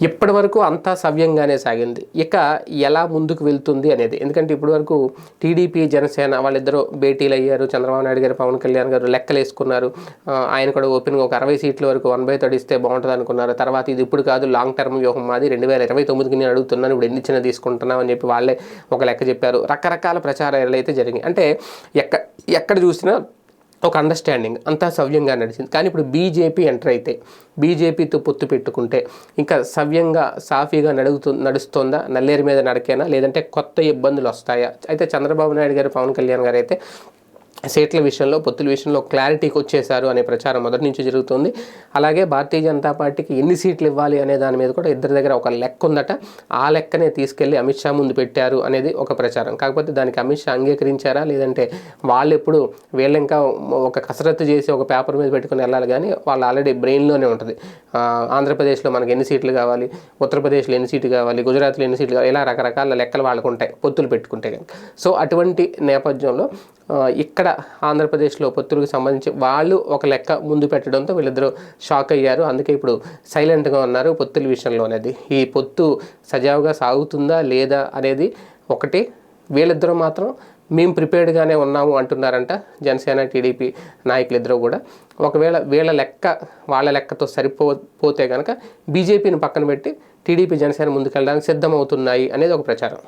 ఇప్పటి వరకు అంతా సవ్యంగానే సాగింది. ఇక ఎలా ముందుకు వెళ్తుంది అనేది. ఎందుకంటే ఇప్పటి వరకు టీడీపీ జనసేన వాళ్ళిద్దరూ భేటీలు అయ్యారు చంద్రబాబు నాయుడు గారు పవన్ కళ్యాణ్ గారు లెక్కలు వేసుకున్నారు ఆయన కూడా ఓపెన్గా ఒక అరవై సీట్ల వరకు వన్ బై థర్డ్ ఇస్తే బాగుంటుంది అనుకున్నారు తర్వాత ఇది ఇప్పుడు కాదు లాంగ్ టర్మ్ వ్యూహం మాది. రెండు వేల ఇరవై తొమ్మిదికి నేను అడుగుతున్నాను ఇప్పుడు ఎన్ని చిన్న తీసుకుంటున్నాం అని చెప్పి వాళ్ళే ఒక లెక్క చెప్పారు. రకరకాల ప్రచారాలు అయితే జరిగాయి. అంటే ఎక్క ఎక్కడ చూసినా ఒక అండర్స్టాండింగ్ అంతా సవ్యంగా నడిచింది. కానీ ఇప్పుడు బీజేపీ ఎంటర్ అయితే బీజేపీతో పొత్తు పెట్టుకుంటే ఇంకా సవ్యంగా సాఫీగా నడుగుతు నడుస్తుందా? నల్లేరు మీద నడకేనా? లేదంటే కొత్త ఇబ్బందులు వస్తాయా? అయితే చంద్రబాబు నాయుడు గారు పవన్ కళ్యాణ్ గారు అయితే సీట్ల విషయంలో పొత్తుల విషయంలో క్లారిటీకి వచ్చేశారు అనే ప్రచారం మొదటి నుంచి జరుగుతుంది. అలాగే భారతీయ జనతా పార్టీకి ఎన్ని సీట్లు ఇవ్వాలి అనే దాని మీద కూడా ఇద్దరి దగ్గర ఒక లెక్క ఉందట. ఆ లెక్కనే తీసుకెళ్ళి అమిత్ షా ముందు పెట్టారు అనేది ఒక ప్రచారం. కాకపోతే దానికి అమిత్ షా అంగీకరించారా? లేదంటే వాళ్ళు ఎప్పుడు వీళ్ళు ఇంకా ఒక కసరత్తు చేసి ఒక పేపర్ మీద పెట్టుకుని వెళ్ళాలి కానీ వాళ్ళు ఆల్రెడీ బ్రెయిన్లోనే ఉంటుంది. ఆంధ్రప్రదేశ్లో మనకి ఎన్ని సీట్లు కావాలి? ఉత్తరప్రదేశ్లో ఎన్ని సీట్లు కావాలి? గుజరాత్లో ఎన్ని సీట్లు కావాలి? ఇలా రకరకాల లెక్కలు వాళ్ళకు ఉంటాయి పొత్తులు పెట్టుకుంటే కనుక. సో అటువంటి నేపథ్యంలో ఇక్కడ ఆంధ్రప్రదేశ్లో పొత్తులకు సంబంధించి వాళ్ళు ఒక లెక్క ముందు పెట్టడంతో వీళ్ళిద్దరూ షాక్ అయ్యారు. అందుకే ఇప్పుడు సైలెంట్గా ఉన్నారు పొత్తుల విషయంలో అనేది. ఈ పొత్తు సజావుగా సాగుతుందా లేదా అనేది ఒకటి. వీళ్ళిద్దరూ మాత్రం మేము ప్రిపేర్డ్గానే ఉన్నాము అంటున్నారంట జనసేన టీడీపీ నాయకులిద్దరూ కూడా. ఒకవేళ వీళ్ళ లెక్క వాళ్ళ లెక్కతో సరిపోతే కనుక బీజేపీని పక్కన పెట్టి టీడీపీ జనసేన ముందుకెళ్ళడానికి సిద్ధమవుతున్నాయి అనేది ఒక ప్రచారం.